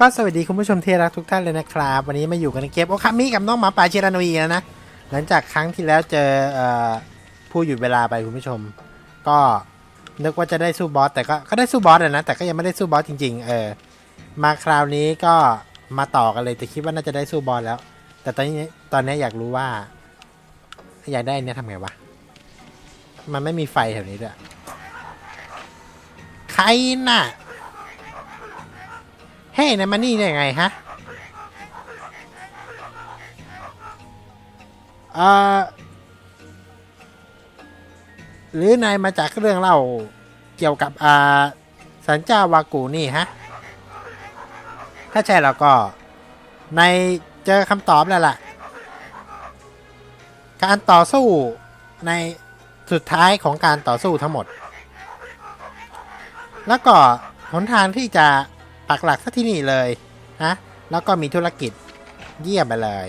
ก็สวัสดีคุณผู้ชมที่รักทุกท่านเลยนะครับ วันนี้มาอยู่กันในเกมโอคามิกับน้องหมาป่าชิรานอีแล้วนะหลังจากครั้งที่แล้วเจออผู้หยุดเวลาไปคุณผู้ชม ก็นึกว่าจะได้สู้บอสแต่ก็ก็ได้สู้บอสอะนะแต่ก็ยังไม่ได้สู้บอสจริง ๆ เออมาคราวนี้ก็มาต่อกันเลยแต่คิดว่าน่าจะได้สู้บอสแล้ว แต่ตอนนี้ตอนนี้อยากรู้ว่า อยากได้เนี้ยทำไงวะมันไม่มีไฟแถวนี้ด้วยใครน่ะ เฮ้ยนายมานี่ได้ไงฮะเอ่อหรือนายมาจากเรื่องเล่าเกี่ยวกับอ่าสันเจ้าวากูนี่ฮะ ถ้าใช่แล้วก็นายเจอคำตอบแล้วล่ะ การต่อสู้ในสุดท้ายของการต่อสู้ทั้งหมด แล้วก็หนทางที่จะ ปักหลักซะที่นี่เลยนะแล้วก็มีธุรกิจเยี่ยมไปเลย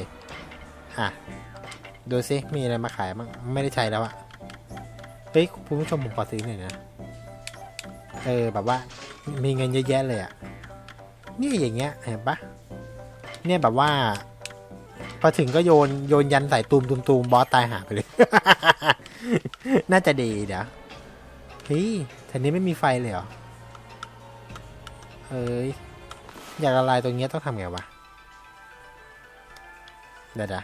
อะดูซิมีอะไรมาขายบ้างไม่ได้ใช้แล้วอะเฮ้ยคุณผู้ชมผมขอซื้อหน่อยนะเออแบบว่ามีเงินเยอะแยะเลยอะนี่อย่างเงี้ยเห็นปะเนี่ยแบบว่าพอถึงก็โยนโยนยันใส่ตูมตูมตูมบอสตายหาไปเลย น่าจะดีเดี๋ยวเฮ้ยแถวนี้ไม่มีไฟเลยเหรอ เอ้ย อยากละลายตรงเนี้ยต้องทำไงวะ เดี๋ยวนะ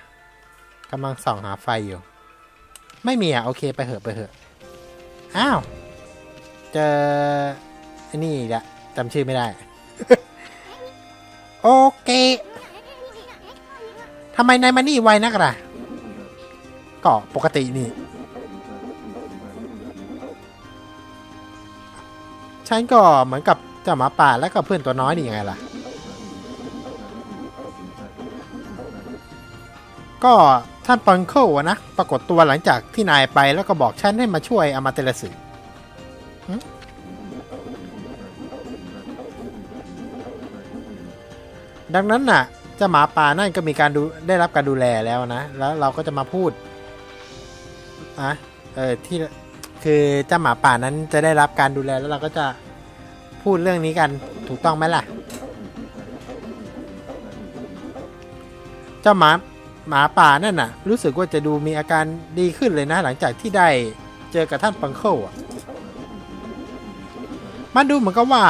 กำลังส่องหาไฟอยู่ ไม่มีอะ โอเคไปเหอะไปเหอะ อ้าว เจอไอ้นี่อีกละจำชื่อไม่ได้ โอเคทำไมนายมานี่ไวนักล่ะ ก็ปกตินี่ ฉันก็เหมือนกับ เจ้าหมาป่าและก็เพื่อนตัวน้อยนี่ยังไงล่ะ ก็ท่านปอนเคิลนะปรากฏตัวหลังจากที่นายไปแล้วก็บอกฉันให้มาช่วยอามาเตลสึหึดังนั้นน่ะเจ้าหมาป่านั่นก็มีการดูได้รับการดูแลแล้วนะ แล้วเราก็จะมาพูดอะเออที่คือเจ้าหมาป่านั้นจะได้รับการดูแลแล้วเราก็จะ พูดเรื่องนี้กันถูกต้องไหมล่ะ เจ้าหมาหมาป่านั่นน่ะ รู้สึกว่าจะดูมีอาการดีขึ้นเลยนะ หลังจากที่ได้เจอกับท่านปังเคิลอะ มันดูเหมือนกับว่า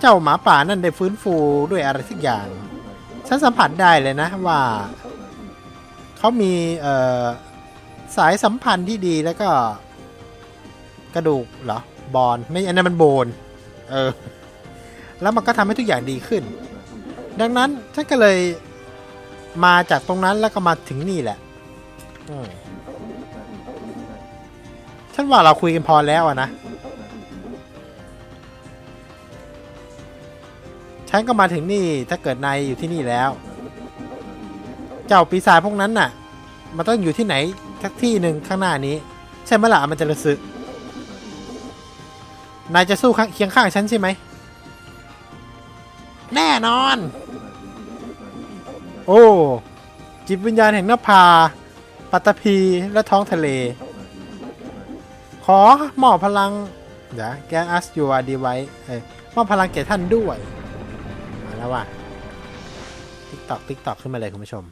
เจ้าหมาป่านั่นได้ฟื้นฟูด้วยอะไรสักอย่างฉันสัมผัสได้เลยนะว่าเขามีสายสัมพันธ์ที่ดีแล้วก็กระดูกเหรอ บอลไม่อันนั้นมันโบนเออแล้วมันก็ทำให้ทุกอย่างดีขึ้น ดังนั้นฉันก็เลยมาจากตรงนั้นแล้วก็มาถึงนี่แหละอฉันว่าเราคุยกันพอแล้วนะ ฉันก็มาถึงนี่ถ้าเกิดนายอยู่ที่นี่แล้ว เจ้าปีศาจพวกนั้นน่ะ มันต้องอยู่ที่ไหนสักที่หนึ่งข้างหน้านี้ ใช่ไหมล่ะมันจะระซึก นายจะสู้เคียงข้างฉันใช่ไหม แน่นอน โอ้ จิตวิญญาณแห่งนภา ปัตตภีและท้องทะเล ขอมอบพลังเดี๋ยวแกอัสยูอาดีไว้เอ้มอบพลังแก่ท่านด้วย มาแล้วว่ะติ๊กตอกติ๊กตอกขึ้นมาเลยคุณผู้ชม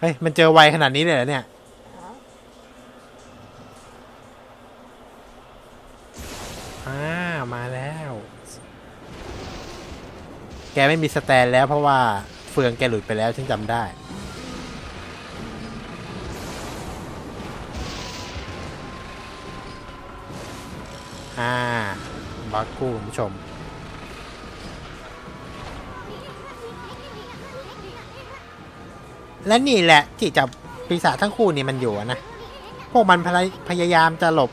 เฮ้ย มันเจอไวขนาดนี้เลยเหรอเนี่ย แกไม่มีสแตนแล้วเพราะว่าเฟืองแกหลุดไปแล้วฉันจำได้ อ่าบอสคู่คุณผู้ชม และนี่แหละที่จับปีศาจทั้งคู่นี่มันอยู่นะ พวกมันพยพยายามจะหลบ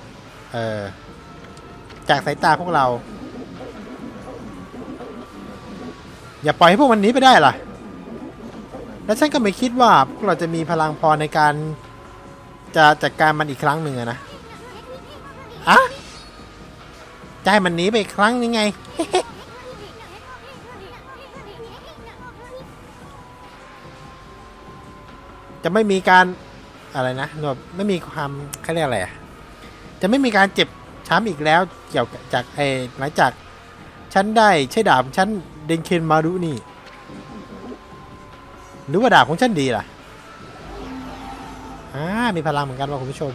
เออจากสายตาพวกเรา อย่าปล่อยให้พวกมันหนีไปได้ล่ะ และฉันก็ไม่คิดว่าพวกเราจะมีพลังพอในการจะจัดการมันอีกครั้งหนึ่งนะอะจะให้มันหนีไปอีกครั้งยังไง จะไม่มีการอะไรนะแบบไม่มีความเขาเรียกอะไรอะจะไม่มีการเจ็บช้ำอีกแล้วเกี่ยวกับจากไอ้หลังจาก ฉันได้ใช้ดาบของฉัน เดนเคนมารุนี่ หรือว่าดาบของฉันดีล่ะ อ่า มีพลังเหมือนกันว่ะคุณผู้ชม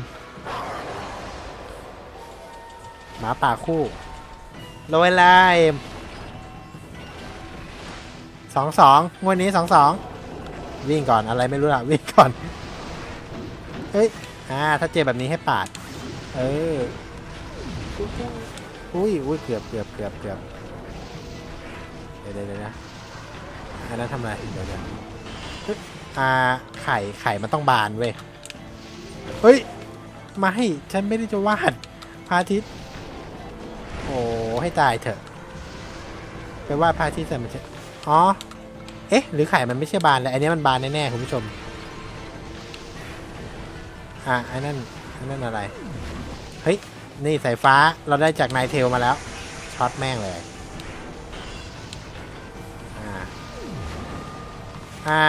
หมาป่าคู่โรยลายสองสองงวดนี้สองสอง วิ่งก่อนอะไรไม่รู้ล่ะ วิ่งก่อน เฮ้ย อ่า ถ้าเจอแบบนี้ให้ปาด เออ อุ้ยอุ้ยเกือบเกือบเกือบเกือบ ดี๋ยวเดี๋ยวนะอันนั้นทำอะไรเดี๋ยวเดี๋ยวอ่าไข่ไข่มันต้องบานเว้ยเฮ้ยมาให้ฉันไม่ได้จะวาดพระอาทิตย์โอ้ให้ตายเถอะไปวาดพระอาทิตย์ใส่มันจะอ๋อเอ๊ะ หรือไข่มันไม่ใช่บานเลยอันนี้มันบานแน่ๆคุณผู้ชมอะไอ้นั่นไอ้นั่นอะไร เฮ้ย นี่สายฟ้าเราได้จากนายเทลมาแล้วช็อตแม่งเลย อ่า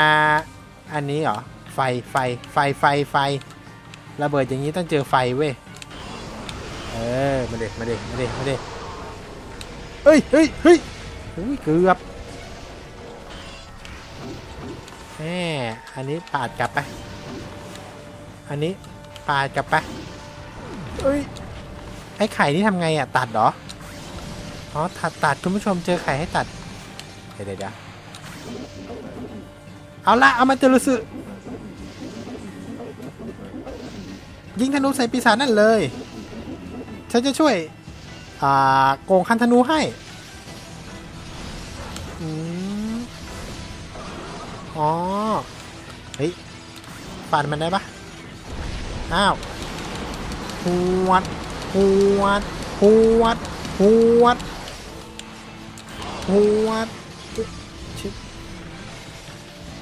อันนี้เหรอ ไฟ ไฟ ไฟ ไฟ ไฟ ระเบิดอย่างนี้ต้องเจอไฟเว้ย เออ มาเด็มาเด็มาเด็มาเด็เฮ้ยเฮ้ยเฮ้ยอุ้ยเกือบแหมอันนี้ปาดกลับไป อันนี้ปาดกลับไปเอ้ย ไอ้ไข่นี่ทำไงอะ ตัดเหรอ อ๋อ ตัดตัดคุณผู้ชมเจอไข่ให้ตัด เดี๋ยวเดี๋ยว เอาละเอามาเจอรุสึยิงธนูใส่ปีศาจนั่นเลย ฉันจะช่วย อ่า โกงคันธนูให้อืมอ๋อ เฮ้ยฟันมันได้ปะอ้าวหวดหวดหวดหวดหวด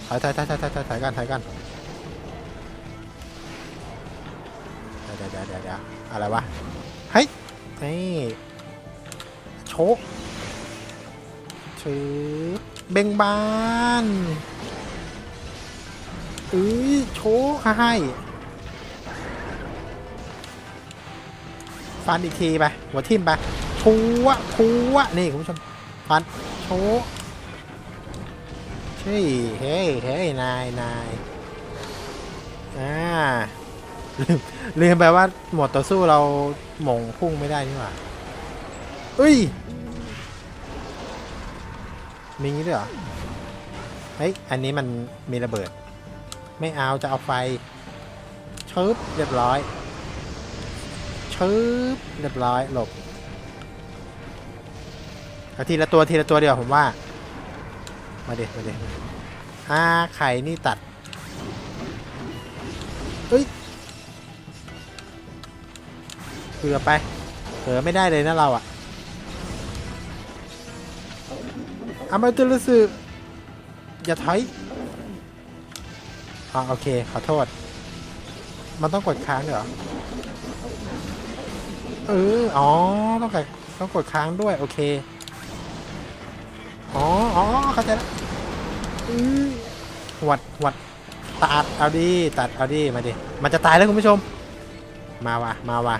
ถอยถอยถอยถอยถอยถอยถอยกันถอยกันเดี๋ยวเดี๋ยวเดี๋ยวเดี๋ยวอะไรวะเฮ้ยนี่โชกชือเบ่งบานเอ้ยโชกให้ฟันอีกทีไปหัวทิ่มไปชัวชัวนี่คุณผู้ชมฟันโช ฮ้ยเฮ้ยเฮ้ยนายนายอ่าลืมลืมไปว่าหมดต่อสู้เราหม่งพุ่งไม่ได้นี่หว่าเอ้ยมีงี้ด้วยเหรอเฮ้ยอันนี้มันมีระเบิด ไม่เอาจะเอาไฟชึบเรียบร้อยชึบเรียบร้อยหลบเอาทีละตัวทีละตัวเดียวผมว่า มาเด็ดมาเด็ดอ่าไข่นี่ตัดเอ้ยเผื่อไปเผื่อไม่ได้เลยนะเราอะอามาตุลสึอย่าถอยอ่าโอเค ขอโทษ มันต้องกดค้างเหรอ เออ อ๋อ ต้องกดต้องกดค้างด้วย โอเค อ๋อ อ๋อเข้าใจแล้วอื้อหวัดหวัดตัดเอาดิตัดเอาดิมาดิมันจะตายแล้วคุณผู้ชม มาว่ะมาว่ะ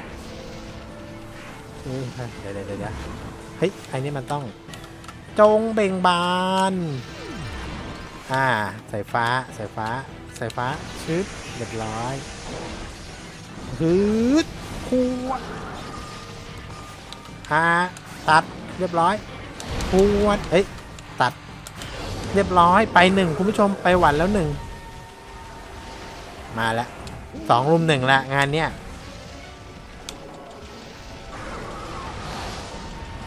เออเดี๋ยวเดี๋ยวเดี๋ยวเฮ้ยไอ้นี่มันต้อง จงเบ่งบานอ่าสายฟ้าสายฟ้าสายฟ้าชึบเรียบร้อยฮึดคูวดอ่าตัดเรียบร้อยคูวดเอ้ยตัด เรียบร้อยไปหนึ่งคุณผู้ชมไปหวันแล้วหนึ่งมาแล้วสองรุมหนึ่งละงานเนี้ย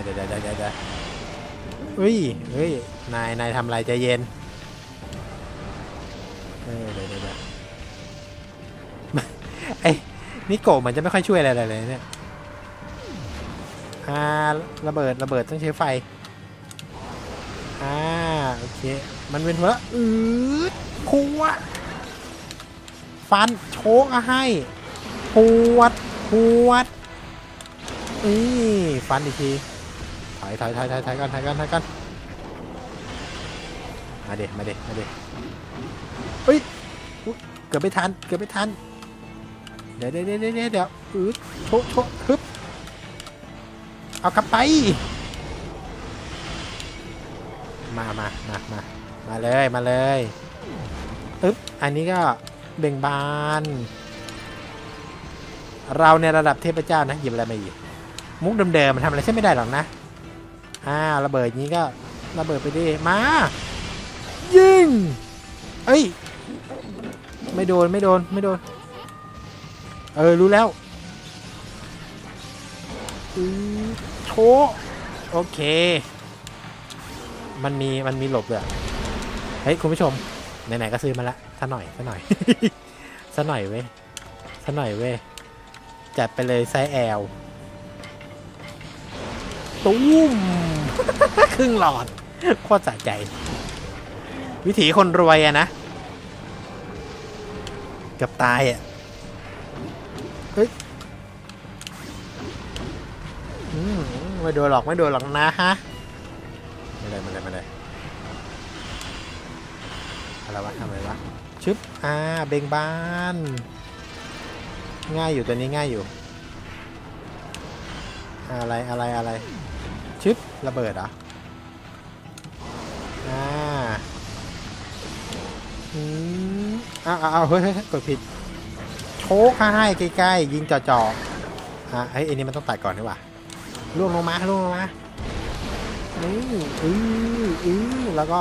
เดี๋ยวเดี๋ยวเดี๋ยวเดี๋ยวเดี๋ยวเฮ้ยเฮ้ยนายนายทำอะไรใจเย็นเออเดี๋ยวเดี๋ยวเดี๋ยวไอ้นิโกะมันจะไม่ค่อยช่วยอะไรเลยเนี่ยอ่าระเบิดระเบิดต้องใช้ไฟ โอเค มันเป็นหัวอืดพัวฟันโชกอาให้ปวดปวดนี่ฟันอีกทีถอยถอยถอยถอยถอยกันถอยกันถอยกันมาเด็มาเด็มาเด็เฮ้ยอุ๊ยเกือบไม่ทันเกือบไม่ทันเดี๋ยวเดี๋ยวเดี๋ยวเดี๋ยวอืดโชะโชะฮึบเอากลับไป มามามามามาเลยมาเลยอึ๊บอันนี้ก็เบ่งบาน เราในระดับเทพเจ้านะหยิบอะไรมาอีกมุกเดิมๆมันทำอะไรใช่ไม่ได้หรอกนะอ่าระเบิดนี้ก็ระเบิดไปดิมา ยิงเอ้ยไม่โดนไม่โดนไม่โดน เออ รู้แล้วอือโชโอเค มันมีมันมีหลบเลยเฮ้ยคุณผู้ชมไหนๆก็ซื้อมาละซะหน่อยซะหน่อยซะหน่อยเว้ยซะหน่อยเว้ยจัดไปเลยไซแอลตุ้มครึ่งหลอดโคตรสะใจ วิถีคนรวยอะนะเกับตายอะเฮ้ยไม่โดนหรอกไม่โดนหรอกนะฮะ เลยมาเลยมาเลยอะไรวะทำอะไรวะชึบอ่าเบ่งบาน ง่ายอยู่ตัวนี้ง่ายอยู่ อะไรอะไรอะไรชึบระเบิดเหรออ่าอืมอ้าวอ้าวเฮ้ยเฮ้ยเฮ้ยกดผิดโชกให้ใกล้ๆยิงจ่อๆอะเฮ้ยอันนี้มันต้องตัดก่อนดีกว่าล่วงลงมาล่วงลงมา นี่อืออือแล้วก็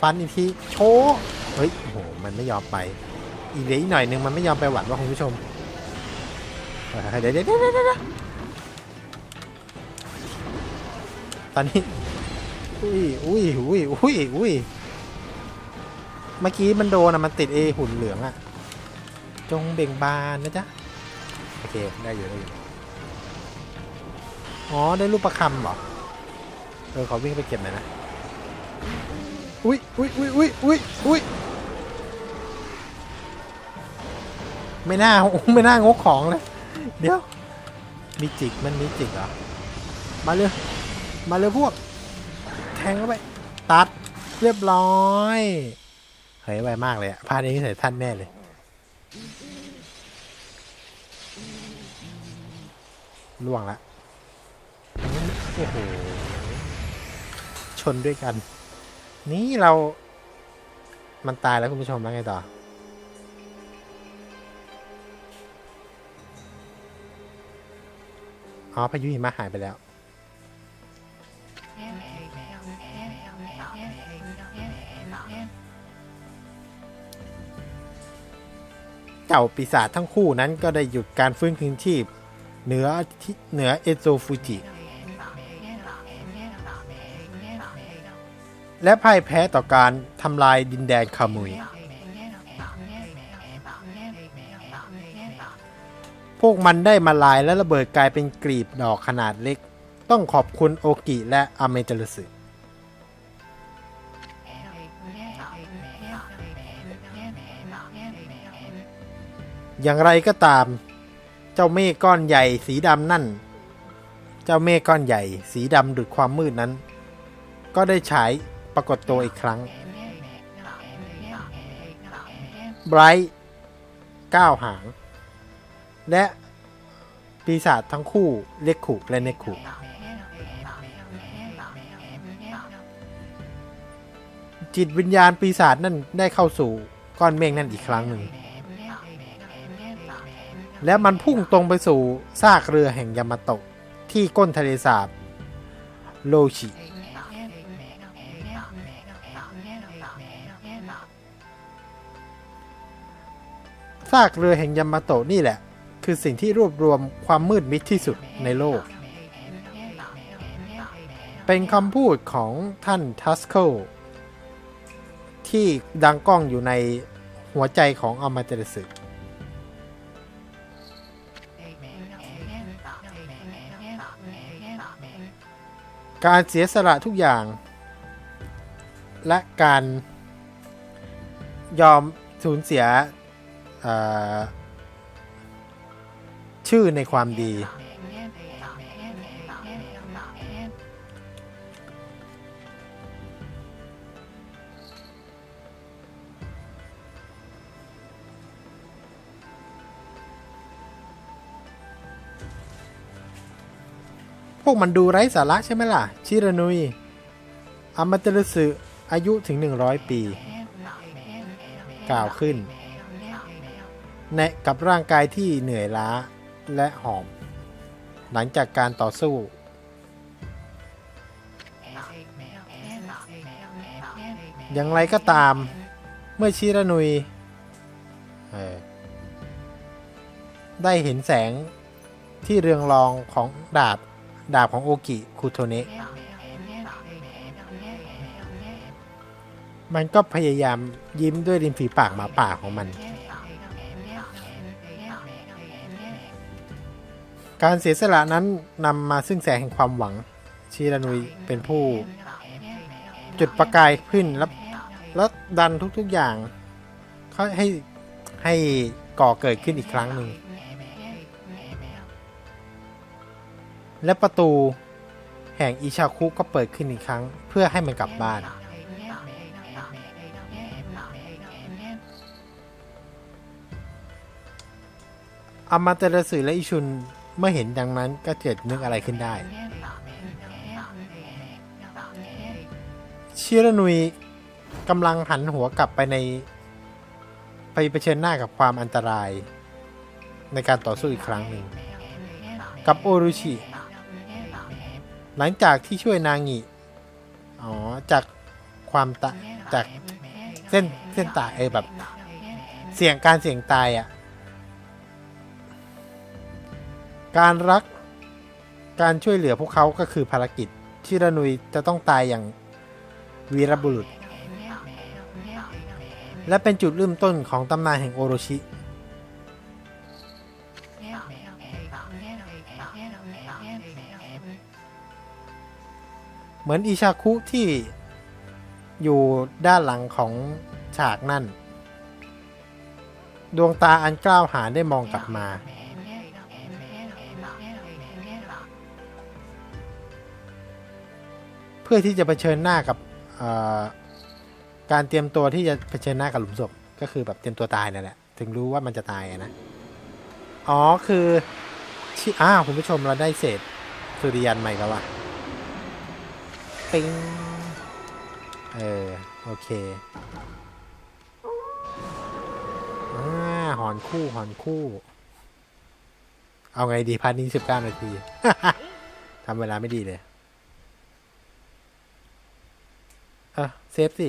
ฟันอีกทีโชกเฮ้ยโอ้โหมันไม่ยอมไป อีกเดี๋ยวอีกหน่อยนึงมันไม่ยอมไปหวัดว่าคุณผู้ชมเฮ้ยเดี๋ยวเดี๋ยวเดี๋ยวเดี๋ยวตอนนี้อุ้ยอุ้ยอุ้ยอุ้ยอุ้ยเมื่อกี้มันโดนอะมันติดเอหุ่นเหลืองอะจงเบ่งบานนะจ๊ะโอเคได้อยู่ได้อยู่อ๋อได้รูปประคำเหรอ เออขอวิ่งไปเก็บหน่อยนะ อุ้ยอุ้ยอุ้ยอุ้ยอุ้ยอุ้ยไม่น่าไม่น่างกของเลย เดี๋ยว มีจิกมันมีจิกเหรอ มาเร็ว มาเร็วพวก แทงเข้าไป ตัดเรียบร้อยเฮ้ยไวมากเลยอะพลาดนี้ใส่ท่านแน่เลย ล่วงละโอ้โห ชนด้วยกัน นี่เรามันตายแล้วคุณผู้ชมแล้วไงต่อ อ๋อพายุหิมะหายไปแล้ว เจ้าปีศาจทั้งคู่นั้นก็ได้หยุดการฟื้นคืนชีพ เหนือเหนือเอโซฟูจิ และพ่ายแพ้ต่อการทำลายดินแดนคามุย พวกมันได้มาลายและระเบิดกลายเป็นกลีบดอกขนาดเล็ก ต้องขอบคุณโอกิและอเมเจลสึอย่างไรก็ตาม เจ้าเมฆก้อนใหญ่สีดำนั่น เจ้าเมฆก้อนใหญ่ สีดำดุดความมืดนั้น ก็ได้ฉาย ปรากฏตัวอีกครั้งไบรท์ก้าวหาง และปีศาจทั้งคู่เล็กขุและเนกขุจิตวิญญาณปีศาจนั่นได้เข้าสู่ก้อนเมฆนั่นอีกครั้งหนึ่ง แล้วมันพุ่งตรงไปสู่ซากเรือแห่งยามาโตะที่ก้นทะเลสาบโลชิ ซากเรือแห่งยามาโตะนี่แหละ คือสิ่งที่รวบรวมความมืดมิดที่สุดในโลก เป็นคำพูดของท่านทัสโคที่ดังก้องอยู่ในหัวใจของอามาเตรสึการเสียสละทุกอย่าง และการยอมสูญเสีย ชื่อในความดี พวกมันดูไร้สาระใช่ไหมล่ะ ชิรานุยอามาเตรุสึอายุถึง 100 ปี กล่าวขึ้น ในกับร่างกายที่เหนื่อยล้าและหอม หลังจากการต่อสู้ อย่างไรก็ตามเมื่อชิรานุยได้เห็นแสงที่เรืองรองของดาบ ดาบของโอกิคุโทเนะมันก็พยายามยิ้มด้วยริมฝีปากหมาป่าของมัน การเสียสละนั้นนำมาซึ่งแสงแห่งความหวัง ชิรานุยเป็นผู้ จุดประกายขึ้นแล้วแล้วดันทุกๆอย่างเขาให้ให้ก่อเกิดขึ้นอีกครั้งหนึ่ง และประตูแห่งอิชาคุก็เปิดขึ้นอีกครั้ง เพื่อให้มันกลับบ้าน อามาเตระสึและอิชุน เมื่อเห็นดังนั้นก็เกิดนึกอะไรขึ้นได้ ชิรานุยกำลังหันหัวกลับไปใน ไปเผชิญหน้ากับความอันตราย ในการต่อสู้อีกครั้งหนึ่ง กับโอรุชิ หลังจากที่ช่วยนางิอ๋อ จากความตะจากเส้นเส้นตายเออแบบ เสี่ยงการเสี่ยงตายอะ่ะ การรักการช่วยเหลือพวกเขาก็คือภารกิจชิรานุยจะต้องตายอย่างวีรบุรุษ และเป็นจุดเริ่มต้นของตำนานแห่งโอโรชิ เหมือนอิชาคุที่อยู่ด้านหลังของฉากนั่น ดวงตาอันกล้าวหาญได้มองกลับมา พื่อที่จะเผชิญหน้ากับการเตรียมตัวที่จะเผชิญหน้ากับหลุมศพก็คือแบบเตรียมตัวตายนั่นแหละถึงรู้ว่ามันจะตายนะอ๋อคือชิอ้าวคุณผู้ชมเราได้เศษสุริยันใหม่แล้วว่ะปิงเออโอเคอ่าหอนคู่หอนคู่ เอาไงดีพันนี้สิบเก้านาที ทำเวลาไม่ดีเลย เออเซฟสิ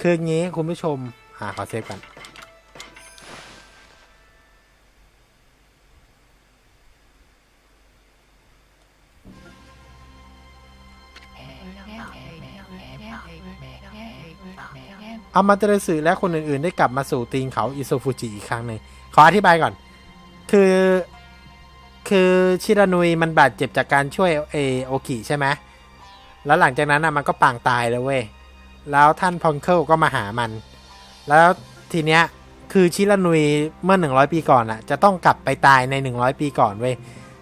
คืองี้คุณผู้ชม อ่าขอเซฟกันอามาเตรสึและคนอื่นๆ ได้กลับมาสู่ตีนเขาอิโซฟูจิอีกครั้งหนึ่งขออธิบายก่อน คือ คือชิรานุยมันบาดเจ็บจากการช่วยเอโอกิใช่ไหม แล้วหลังจากนั้นอะมันก็ปางตายเลยเว้ย แล้วท่านพองเคิลก็มาหามัน แล้วทีเนี้ยคือชิรานุยเมื่อ 100 ปีก่อนอะจะต้องกลับไปตายใน 100 ปีก่อนเว้ย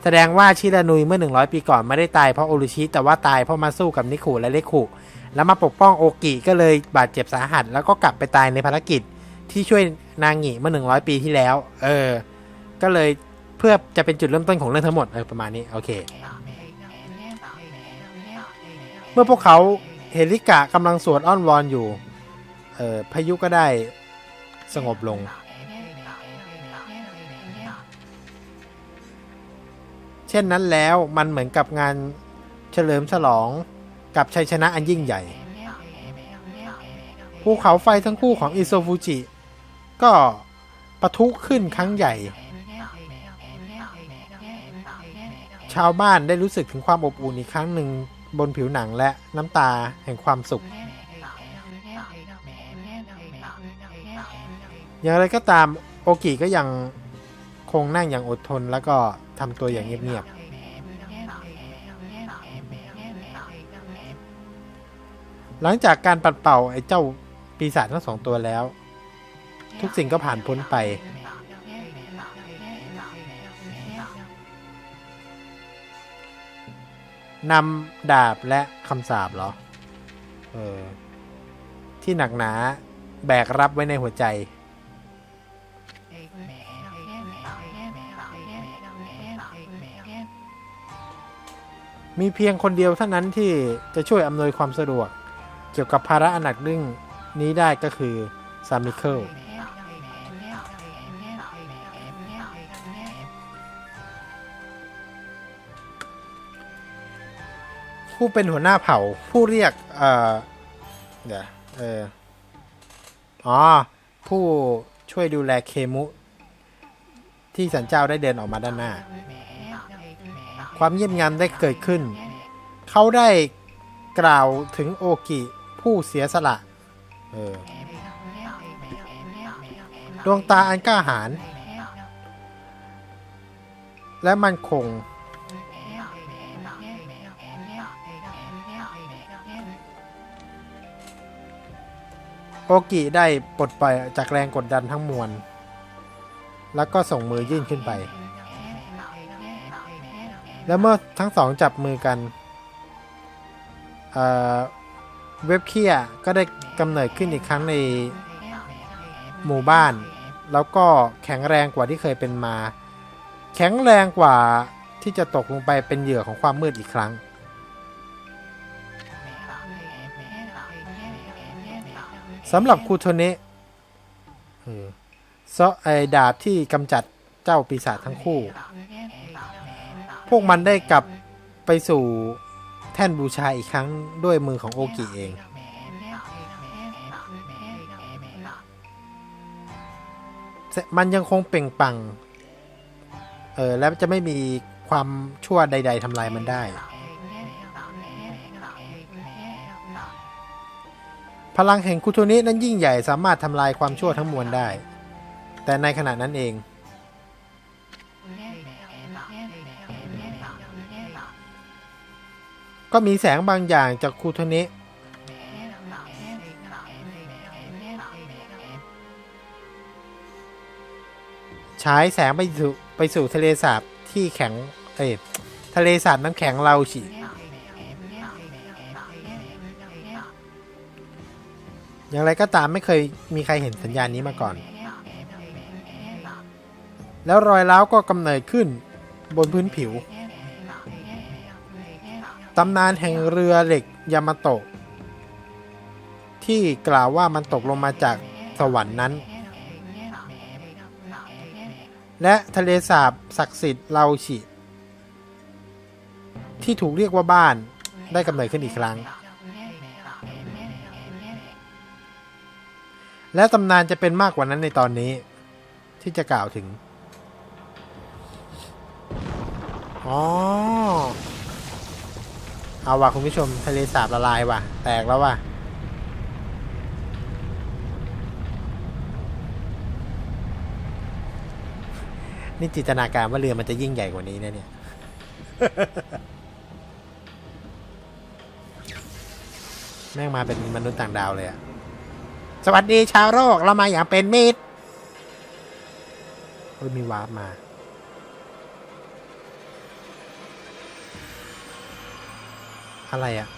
แสดงว่าชิรานุยเมื่อ 100 ปีก่อนไม่ได้ตายเพราะโอรุชิแต่ว่าตายเพราะมาสู้กับนิคุและเลคุแล้วมาปกป้องโอกิก็เลยบาดเจ็บสาหัส แล้วก็กลับไปตายในภารกิจที่ช่วยนางงิเมื่อ 100 ปีที่แล้ว เออ ก็เลยเพื่อจะเป็นจุดเริ่มต้นของเรื่องทั้งหมดเออประมาณนี้โอเค เมื่อพวกเขาเห็นลิกะกำลังสวดอ้อนวอนอยู่ เออพายุก็ได้สงบลง เช่นนั้นแล้วมันเหมือนกับงานเฉลิมฉลองกับชัยชนะอันยิ่งใหญ่ ภูเขาไฟทั้งคู่ของอิโซฟูจิ ก็ปะทุขึ้นครั้งใหญ่ ชาวบ้านได้รู้สึกถึงความอบอุ่นอีกครั้งหนึ่ง บนผิวหนังและน้ำตาแห่งความสุข อย่างไรก็ตามโอกิก็ยังคงนั่งอย่างอดทนแล้วก็ทำตัวอย่างเงียบๆ หลังจากการปัดเป่าไอ้เจ้าปีศาจทั้งสองตัวแล้ว ทุกสิ่งก็ผ่านพ้นไป นำดาบและคำสาบเหรอ เออ ที่หนักหนาแบกรับไว้ในหัวใจ มีเพียงคนเดียวเท่านั้นที่จะช่วยอำนวยความสะดวก เกี่ยวกับภาระอันหนักดึงนี้ได้ก็คือซามิเคิล ผู้เป็นหัวหน้าเผ่า ผู้เรียก เอ่อ เดี๋ยว เออ อ๋อ ผู้ช่วยดูแลเคมุ ที่สันเจ้าได้เดินออกมาด้านหน้า ความเงียบงันได้เกิดขึ้น เขาได้กล่าวถึงโอกิผู้เสียสละ เออ ดวงตาอันกล้าหาญและมั่นคง โอกิได้ปลดปล่อยจากแรงกดดันทั้งมวล แล้วก็ส่งมือยื่นขึ้นไป แล้วเมื่อทั้งสองจับมือกันเอ่อเว็บเคียก็ได้กำเนิดขึ้นอีกครั้งในหมู่บ้าน แล้วก็แข็งแรงกว่าที่เคยเป็นมา แข็งแรงกว่าที่จะตกลงไปเป็นเหยื่อของความมืดอีกครั้ง สำหรับคูโทเนะเออซะไอดาบที่กำจัดเจ้าปีศาจทั้งคู่ พวกมันได้กลับไปสู่แท่นบูชาอีกครั้งด้วยมือของโอกิเอง มันยังคงเปล่งปลัง เออ แล้วจะไม่มีความชั่วใด ๆทำลายมันได้ พลังแห่งคุโทนะนั้นยิ่งใหญ่สามารถทำลายความชั่วทั้งมวลได้ แต่ในขณะนั้นเอง ก็มีแสงบางอย่างจากคุโทนะฉายแสงไปสู่ไปสู่ทะเลสาบที่แข็งเอ้ทะเลสาบน้ำแข็งเราชิ อย่างไรก็ตามไม่เคยมีใครเห็นสัญญาณนี้มาก่อน แล้วรอยร้าวก็กำเนิดขึ้นบนพื้นผิว ตำนานแห่งเรือเหล็กยามาโตะที่กล่าวว่ามันตกลงมาจากสวรรค์นั้น และทะเลสาบศักดิ์สิทธิ์เราชิ ที่ถูกเรียกว่าบ้านได้กำเนิดขึ้นอีกครั้ง และตำนานจะเป็นมากกว่านั้นในตอนนี้ ที่จะกล่าวถึง อ๋อ เอาว่ะคุณผู้ชมทะเลสาบละลายว่ะ แตกแล้วว่ะ นี่จินตนาการว่าเรือมันจะยิ่งใหญ่กว่านี้นะเนี่ยแม่งมาเป็นมนุษย์ต่างดาวเลยอะ สวัสดีชาวโลกเรามาอย่างเป็นมิตรเฮ้ยมีวาร์ปมา อะไรอะ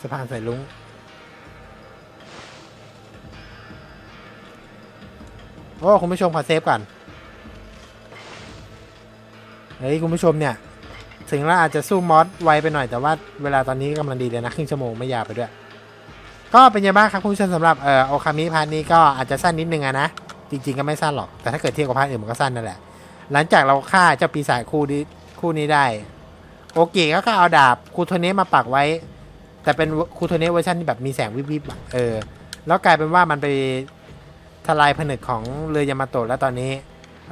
สะพานใส่ลุงโอ้คุณผู้ชมขอเซฟก่อน เฮ้ย คุณผู้ชมเนี่ย ถึงเราอาจจะสู้มอสไวไปหน่อยแต่ว่าเวลาตอนนี้กำลังดีเลยนะ ครึ่งชั่วโมงไม่ยาวไปด้วย ก็เป็นยังไงบ้างครับคุณผู้ชมสำหรับเอ่อโอคามิพาร์ทนี้ก็อาจจะสั้นนิดนึงอะนะ จริง ๆ ก็ไม่สั้นหรอก แต่ถ้าเกิดเทียบกับพาร์ทอื่นมันก็สั้นนั่นแหละ หลังจากเราฆ่าเจ้าปีศาจคู่นี้คู่นี้ได้ โอเคก็ก็เอาดาบคูโทเนะมาปักไว้ แต่เป็นคูโทเนะเวอร์ชันที่แบบมีแสงวิบๆอะเออ แล้วกลายเป็นว่ามันไปทลายผนึกของเรือยามาโตะแล้วตอนนี้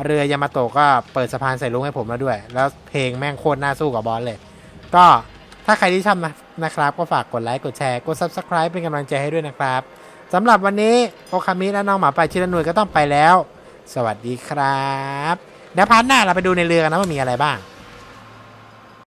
เรือยามาโตะก็เปิดสะพานใส่ลุงให้ผมแล้วด้วย แล้วเพลงแม่งโคตรน่าสู้กับบอสเลย ก็ ถ้าใครที่ชอบนะนะครับ ก็ฝากกดไลค์กดแชร์กด Subscribe เป็นกำลังใจให้ด้วยนะครับสำหรับวันนี้โอคามิและน้องหมาป่าชิรนุยก็ต้องไปแล้ว สวัสดีครับเดี๋ยวพาร์ทหน้าเราไปดูในเรือกันนะว่ามีอะไรบ้าง